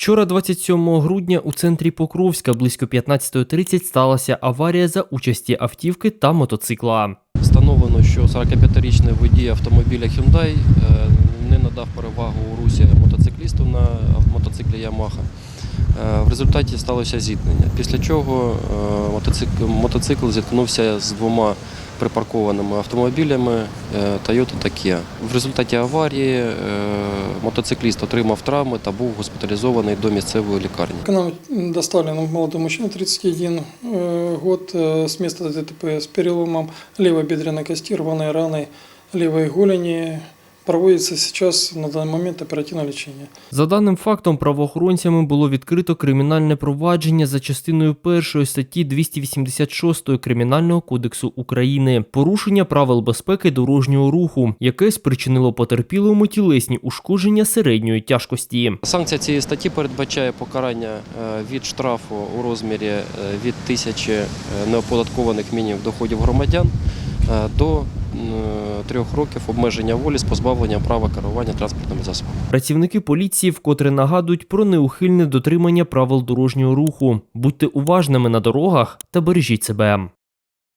Вчора, 27 грудня, у центрі Покровська близько 15.30 сталася аварія за участі автівки та мотоцикла. Встановлено, що 45-річний водій автомобіля Hyundai е, не надав перевагу у русі мотоциклісту на мотоциклі Yamaha. Е, В результаті сталося зіткнення, після чого е, мотоцикл зіткнувся з двома припаркованими автомобілями е, Toyota та. В результаті аварії е, мотоцикліст отримав травми та був госпіталізований до місцевої лікарні. К нам доставлено молодий мужчина, 31 э, год, з міста ДТП з переломом лівої бедренной кості, рваної рани лівої голени. Проводится сейчас на данный момент оперативное лечение. За даним фактом, правоохоронцями було відкрито кримінальне провадження за частиною першої статті 286 Кримінального кодексу України порушення правил безпеки дорожнього руху, яке спричинило потерпілому тілесні ушкодження середньої тяжкості. Санкція цієї статті передбачає покарання е, від штрафу у розмірі е, від тисячі е, неоподаткованих мінімумів доходів громадян до трьох років обмеження волі з позбавленням права керування транспортними засобами. Працівники поліції вкотре нагадують про неухильне дотримання правил дорожнього руху. Будьте уважними на дорогах та бережіть себе.